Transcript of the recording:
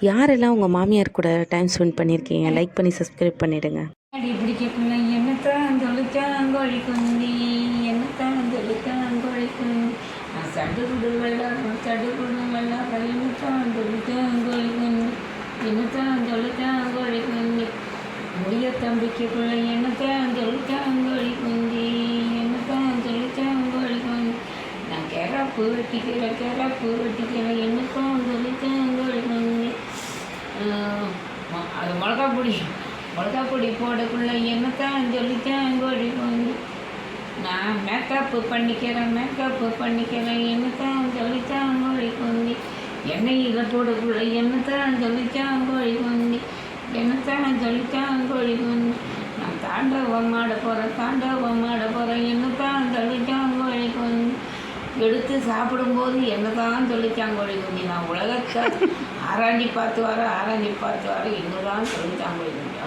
யாரெல்லாம் உங்கள் மாமியார் கூட டைம் ஸ்பெண்ட் பண்ணியிருக்கீங்க லைக் பண்ணி சப்ஸ்கிரைப் பண்ணிவிடுங்க அடி பிடிக்கக்குள்ள என்னத்தான் தொழிச்சாங்கோழி குந்தி என்னத்தான் தொழிச்சாங்கோழி குந்தி நான் சடுகுடு வெள்ளாடுறேன் சடுகுடு வெள்ளாடுறேன் என்னத்தான் தொழிச்சாங்கோழி குந்தி என்னத்தான் தொழிச்சாங்கோழி குந்தி முடிய பிள்ளை என்னத்தான் தொழிச்சாங்கோழி குந்தி என்னத்தான் தொழிச்சாங்கோழி குந்தி நான் கிளப்பு வெட்டிக்கிறேன் கிளப்பு வெட்டிக்கிறேன் என்னத்தான் மிளகா பொடி மிளகா பொடி போடக்குள்ள என்னத்தான் சொல்லித்தான் கோழி வந்து நான் மேக்கப்பு பண்ணிக்கிறேன் மேக்கப்பு பண்ணிக்கிறேன் என்னத்தான் சொல்லித்தான் கோழி கொந்தி எண்ணெயில் போடக்குள்ள என்னத்தான் சொல்லித்தான் கோழி கொந்தி என்னத்தான் சொல்லித்தான் கோழி கொந்தி நான் தாண்டவம் ஆட போகிறேன் தாண்டவம் ஆட போகிறேன் என்னத்தான் எடுத்து சாப்பிடும்போது என்னதான் சொல்லிச்சாங்கோழி குஞ்சு நான் உலகத்தை ஆராய்ச்சி பார்த்து வர ஆராய்ச்சி பார்த்து வர இன்னுதான் சொல்லிச்சாங்கோழி குஞ்சு